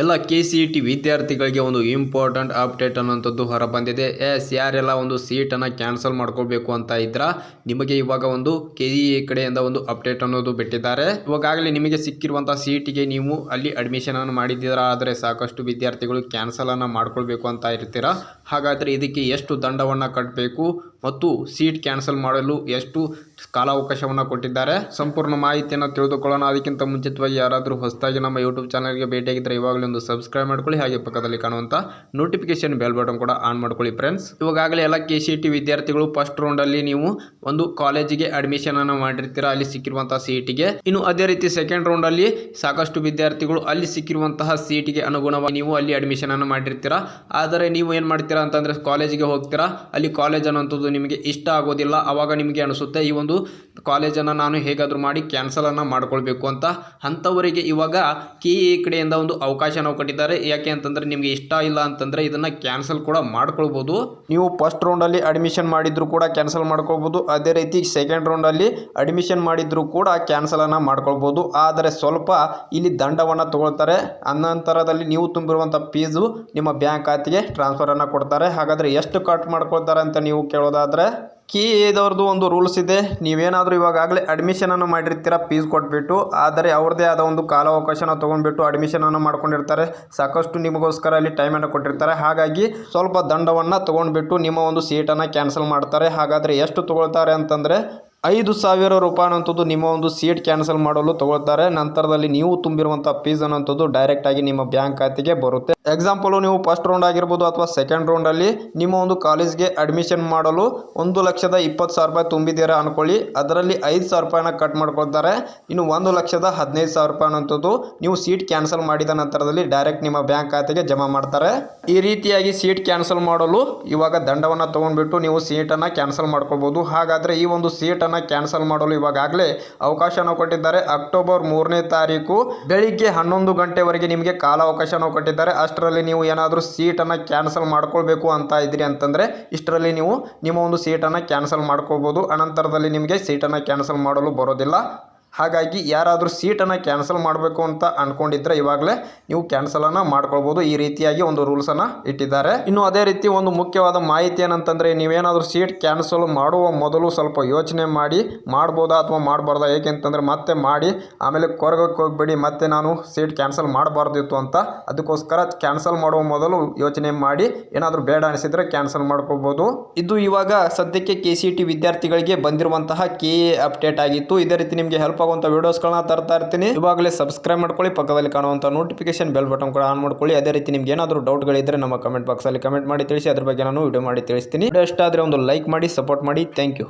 ಎಲ್ಲ K C E T ವಿದ್ಯಾರ್ಥಿಗಳಿಗೆ ಒಂದು ಇಂಪಾರ್ಟೆಂಟ್ ಅಪ್ಡೇಟ್ ಅನ್ನೋಂಥದ್ದು ಹೊರಬಂದಿದೆ. ಎಸ್, ಯಾರೆಲ್ಲ ಒಂದು ಸೀಟನ್ನು ಕ್ಯಾನ್ಸಲ್ ಮಾಡ್ಕೋಬೇಕು ಅಂತ ಇದ್ರ, ನಿಮಗೆ ಇವಾಗ ಒಂದು ಕೆ ಇ ಕಡೆಯಿಂದ ಒಂದು ಅಪ್ಡೇಟ್ ಅನ್ನೋದು ಬಿಟ್ಟಿದ್ದಾರೆ. ಇವಾಗಲೇ ನಿಮಗೆ ಸಿಕ್ಕಿರುವಂಥ ಸೀಟಿಗೆ ನೀವು ಅಲ್ಲಿ ಅಡ್ಮಿಷನ್ ಅನ್ನು ಮಾಡಿದ್ದೀರಾ, ಆದರೆ ಸಾಕಷ್ಟು ವಿದ್ಯಾರ್ಥಿಗಳು ಕ್ಯಾನ್ಸಲ್ ಅನ್ನು ಮಾಡ್ಕೊಳ್ಬೇಕು ಅಂತ ಇರ್ತೀರಾ? ಹಾಗಾದರೆ ಇದಕ್ಕೆ ಎಷ್ಟು ದಂಡವನ್ನು ಕಟ್ಟಬೇಕು ಮತ್ತು ಸೀಟ್ ಕ್ಯಾನ್ಸಲ್ ಮಾಡಲು ಎಷ್ಟು ಕಾಲಾವಕಾಶವನ್ನು ಕೊಟ್ಟಿದ್ದಾರೆ? ಸಂಪೂರ್ಣ ಮಾಹಿತಿಯನ್ನು ತಿಳಿದುಕೊಳ್ಳೋಣ. ಅದಕ್ಕಿಂತ ಮುಂಚಿತವಾಗಿ ಯಾರಾದರೂ ಹೊಸದಾಗಿ ನಮ್ಮ ಯೂಟ್ಯೂಬ್ ಚಾನಲ್ಗೆ ಭೇಟಿಯಾಗಿದ್ದರೆ ಇವಾಗಲೇ ಒಂದು ಸಬ್ಸ್ಕ್ರೈಬ್ ಮಾಡ್ಕೊಳ್ಳಿ. ಹಾಗೆ ಪಕ್ಕದಲ್ಲಿ ಕಾಣುವಂಥ ನೋಟಿಫಿಕೇಶನ್ ಬೆಲ್ ಬಟನ್ ಕೂಡ ಆನ್ ಮಾಡ್ಕೊಳ್ಳಿ ಫ್ರೆಂಡ್ಸ್ ಇವಾಗಲೇ ಎಲ್ಲ ಕೆ ಸಿ ಟಿ ವಿದ್ಯಾರ್ಥಿಗಳು ಫಸ್ಟ್ ರೌಂಡಲ್ಲಿ ನೀವು ಒಂದು ಕಾಲೇಜಿಗೆ ಅಡ್ಮಿಷನ್ ಅನ್ನು ಮಾಡಿರ್ತೀರಾ? ಅಲ್ಲಿ ಸಿಕ್ಕಿರುವಂತಹ ಸೀಟಿಗೆ ಇನ್ನು ಅದೇ ರೀತಿ ಸೆಕೆಂಡ್ ರೌಂಡಲ್ಲಿ ಸಾಕಷ್ಟು ವಿದ್ಯಾರ್ಥಿಗಳು ಅಲ್ಲಿ ಸಿಕ್ಕಿರುವಂತಹ ಸೀಟಿಗೆ ಅನುಗುಣವಾಗಿ ನೀವು ಅಲ್ಲಿ ಅಡ್ಮಿಷನ್ ಅನ್ನು ಮಾಡಿರ್ತೀರಾ? ಆದರೆ ನೀವು ಏನು ಮಾಡ್ತೀರಾ ಅಂತಂದರೆ ಕಾಲೇಜಿಗೆ ಹೋಗ್ತೀರಾ? ಅಲ್ಲಿ ಕಾಲೇಜ್ ಅನ್ನೋಂಥದ್ದು ನಿಮಗೆ ಇಷ್ಟ ಆಗೋದಿಲ್ಲ ಆವಾಗ ನಿಮಗೆ ಅನಿಸುತ್ತೆ, ಈ ಒಂದು ಕಾಲೇಜನ್ನು ನಾನು ಹೇಗಾದರೂ ಮಾಡಿ ಕ್ಯಾನ್ಸಲನ್ನು ಮಾಡ್ಕೊಳ್ಬೇಕು ಅಂತ ಅಂಥವರಿಗೆ ಇವಾಗ ಕೆ ಎ ಕಡೆಯಿಂದ ಒಂದು ಅವಕಾಶ ನಾವು ಕೊಟ್ಟಿದ್ದಾರೆ. ಯಾಕೆ ಅಂತಂದರೆ ನಿಮಗೆ ಇಷ್ಟ ಇಲ್ಲ ಅಂತಂದರೆ ಇದನ್ನು ಕ್ಯಾನ್ಸಲ್ ಕೂಡ ಮಾಡ್ಕೊಳ್ಬೋದು. ನೀವು ಫಸ್ಟ್ ರೌಂಡಲ್ಲಿ ಅಡ್ಮಿಷನ್ ಮಾಡಿದ್ರು ಕೂಡ ಕ್ಯಾನ್ಸಲ್ ಮಾಡ್ಕೊಳ್ಬೋದು. ಅದೇ ರೀತಿ ಸೆಕೆಂಡ್ ರೌಂಡಲ್ಲಿ ಅಡ್ಮಿಷನ್ ಮಾಡಿದರೂ ಕೂಡ ಕ್ಯಾನ್ಸಲನ್ನು ಮಾಡ್ಕೊಳ್ಬೋದು. ಆದರೆ ಸ್ವಲ್ಪ ಇಲ್ಲಿ ದಂಡವನ್ನು ತಗೊಳ್ತಾರೆ. ಅನಂತರದಲ್ಲಿ ನೀವು ತುಂಬಿರುವಂಥ ಫೀಸು ನಿಮ್ಮ ಬ್ಯಾಂಕ್ ಖಾತೆಗೆ ಟ್ರಾನ್ಸ್ಫರನ್ನು ಕೊಡ್ತಾರೆ. ಹಾಗಾದರೆ ಎಷ್ಟು ಕಟ್ ಮಾಡ್ಕೊಳ್ತಾರೆ ಅಂತ ನೀವು ಕೇಳೋದಾದರೆ ಕಿ ಎದವ್ರದ್ದು ಒಂದು ರೂಲ್ಸ್ ಇದೆ. ನೀವೇನಾದರೂ ಇವಾಗಲೇ ಅಡ್ಮಿಷನನ್ನು ಮಾಡಿರ್ತೀರ ಫೀಸ್ ಕೊಟ್ಬಿಟ್ಟು. ಆದರೆ ಅವ್ರದ್ದೇ ಆದ ಒಂದು ಕಾಲಾವಕಾಶನ ತೊಗೊಂಡ್ಬಿಟ್ಟು ಅಡ್ಮಿಷನನ್ನು ಮಾಡ್ಕೊಂಡಿರ್ತಾರೆ. ಸಾಕಷ್ಟು ನಿಮಗೋಸ್ಕರ ಅಲ್ಲಿ ಟೈಮನ್ನು ಕೊಟ್ಟಿರ್ತಾರೆ. ಹಾಗಾಗಿ ಸ್ವಲ್ಪ ದಂಡವನ್ನು ತೊಗೊಂಡ್ಬಿಟ್ಟು ನಿಮ್ಮ ಒಂದು ಸೀಟನ್ನು ಕ್ಯಾನ್ಸಲ್ ಮಾಡ್ತಾರೆ. ಹಾಗಾದರೆ ಎಷ್ಟು ತೊಗೊಳ್ತಾರೆ ಅಂತಂದರೆ ಐದು ಸಾವಿರ ರೂಪಾಯಿ ಅನ್ನೋಂಥದ್ದು ನಿಮ್ಮ ಒಂದು ಸೀಟ್ ಕ್ಯಾನ್ಸಲ್ ಮಾಡಲು ತೊಗೊಳ್ತಾರೆ. ನಂತರದಲ್ಲಿ ನೀವು ತುಂಬಿರುವಂಥ ಫೀಸ್ ಅನ್ನೋಂಥದ್ದು ಡೈರೆಕ್ಟಾಗಿ ನಿಮ್ಮ ಬ್ಯಾಂಕ್ ಖಾತೆಗೆ ಬರುತ್ತೆ. ಎಕ್ಸಾಂಪಲು ನೀವು ಫಸ್ಟ್ ರೌಂಡ್ ಆಗಿರ್ಬೋದು ಅಥವಾ ಸೆಕೆಂಡ್ ರೌಂಡಲ್ಲಿ ನಿಮ್ಮ ಒಂದು ಕಾಲೇಜ್ಗೆ ಅಡ್ಮಿಷನ್ ಮಾಡಲು ಒಂದು ಲಕ್ಷದ ಇಪ್ಪತ್ತು ಸಾವಿರ ರೂಪಾಯಿ ತುಂಬಿದ್ದೀರಾ ಅಂದ್ಕೊಳ್ಳಿ ಅದರಲ್ಲಿ ಐದು ಸಾವಿರ ರೂಪಾಯಿನ ಕಟ್ ಮಾಡ್ಕೊಳ್ತಾರೆ. ಇನ್ನು ಒಂದು ಲಕ್ಷದ ಹದಿನೈದು ಸಾವಿರ ರೂಪಾಯಿ ಅನ್ನೋಂಥದ್ದು ನೀವು ಸೀಟ್ ಕ್ಯಾನ್ಸಲ್ ಮಾಡಿದ ನಂತರದಲ್ಲಿ ಡೈರೆಕ್ಟ್ ನಿಮ್ಮ ಬ್ಯಾಂಕ್ ಖಾತೆಗೆ ಜಮಾ ಮಾಡ್ತಾರೆ. ಈ ರೀತಿಯಾಗಿ ಸೀಟ್ ಕ್ಯಾನ್ಸಲ್ ಮಾಡಲು ಇವಾಗ ದಂಡವನ್ನು ತೊಗೊಂಡ್ಬಿಟ್ಟು ನೀವು ಸೀಟನ್ನು ಕ್ಯಾನ್ಸಲ್ ಮಾಡ್ಕೊಳ್ಬೋದು. ಹಾಗಾದರೆ ಈ ಒಂದು ಸೀಟನ್ನು ಕ್ಯಾನ್ಸಲ್ ಮಾಡಲು ಇವಾಗಲೇ ಅವಕಾಶನ ಕೊಟ್ಟಿದ್ದಾರೆ. ಅಕ್ಟೋಬರ್ ಮೂರನೇ ತಾರೀಕು ಬೆಳಿಗ್ಗೆ ಹನ್ನೊಂದು ಗಂಟೆವರೆಗೆ ನಿಮಗೆ ಕಾಲಾವಕಾಶನ ಕೊಟ್ಟಿದ್ದಾರೆ. ಅಷ್ಟರಲ್ಲಿ ನೀವು ಏನಾದರೂ ಸೀಟನ್ನು ಕ್ಯಾನ್ಸಲ್ ಮಾಡ್ಕೊಳ್ಬೇಕು ಅಂತ ಇದ್ದೀರಿ ಅಂತಂದರೆ, ಇಷ್ಟರಲ್ಲಿ ನೀವು ನಿಮ್ಮ ಒಂದು ಸೀಟನ್ನು ಕ್ಯಾನ್ಸಲ್ ಮಾಡ್ಕೋಬೋದು ಅನಂತರದಲ್ಲಿ ನಿಮಗೆ ಸೀಟನ್ನು ಕ್ಯಾನ್ಸಲ್ ಮಾಡಲು ಬರೋದಿಲ್ಲ. ಹಾಗಾಗಿ ಯಾರಾದರೂ ಸೀಟನ್ನು ಕ್ಯಾನ್ಸಲ್ ಮಾಡಬೇಕು ಅಂತ ಅಂದ್ಕೊಂಡಿದ್ರೆ ಇವಾಗಲೇ ನೀವು ಕ್ಯಾನ್ಸಲನ್ನು ಮಾಡ್ಕೊಳ್ಬೋದು. ಈ ರೀತಿಯಾಗಿ ಒಂದು ರೂಲ್ಸನ್ನು ಇಟ್ಟಿದ್ದಾರೆ. ಇನ್ನು ಅದೇ ರೀತಿ ಒಂದು ಮುಖ್ಯವಾದ ಮಾಹಿತಿ ಏನಂತಂದರೆ, ನೀವೇನಾದರೂ ಸೀಟ್ ಕ್ಯಾನ್ಸಲ್ ಮಾಡುವ ಮೊದಲು ಸ್ವಲ್ಪ ಯೋಚನೆ ಮಾಡಿ, ಮಾಡ್ಬೋದಾ ಅಥವಾ ಮಾಡಬಾರ್ದಾ ಏಕೆಂತಂದರೆ ಮತ್ತೆ ಮಾಡಿ, ಆಮೇಲೆ ಕೊರಗಕ್ಕೆ ಹೋಗ್ಬೇಡಿ, ಮತ್ತೆ ನಾನು ಸೀಟ್ ಕ್ಯಾನ್ಸಲ್ ಮಾಡಬಾರ್ದಿತ್ತು ಅಂತ ಅದಕ್ಕೋಸ್ಕರ ಕ್ಯಾನ್ಸಲ್ ಮಾಡುವ ಮೊದಲು ಯೋಚನೆ ಮಾಡಿ, ಏನಾದರೂ ಬೇಡ ಅನಿಸಿದರೆ ಕ್ಯಾನ್ಸಲ್ ಮಾಡ್ಕೋಬೋದು ಇದು ಇವಾಗ ಸದ್ಯಕ್ಕೆ ಕೆ ವಿದ್ಯಾರ್ಥಿಗಳಿಗೆ ಬಂದಿರುವಂತಹ ಕೆ ಅಪ್ಡೇಟ್ ಆಗಿತ್ತು. ಇದೇ ರೀತಿ ನಿಮಗೆ ಹೆಲ್ಪ್ ಆಗುವಂಥ ವಿಡಿಯೋಸ್ಗಳನ್ನ ತರ್ತಾ ಇರ್ತೀನಿ. ಇವಾಗಲೇ ಸಬ್ಸ್ಕ್ರೈಬ್ ಮಾಡ್ಕೊಳ್ಳಿ, ಪಕ್ಕದಲ್ಲಿ ಕಾಣುವಂಥ ನೋಟಿಫಿಕೇಶನ್ ಬೆಲ್ ಬಟನ್ ಕೂಡ ಆನ್ ಮಾಡ್ಕೊಳ್ಳಿ. ಅದೇ ರೀತಿ ನಿಮ್ಗೆ ಏನಾದರೂ ಡೌಟ್ಗಳಿದ್ದರೆ ನಮ್ಮ ಕಮೆಂಟ್ ಬಾಕ್ಸಲ್ಲಿ ಕಮೆಂಟ್ ಮಾಡಿ ತಿಳಿಸಿ, ಅದ್ರ ಬಗ್ಗೆ ನಾನು ವಿಡಿಯೋ ಮಾಡಿ ತಿಳಿಸ್ತೀನಿ. ಇಷ್ಟ ಆದರೆ ಒಂದು ಲೈಕ್ ಮಾಡಿ ಸಪೋರ್ಟ್ ಮಾಡಿ. Thank you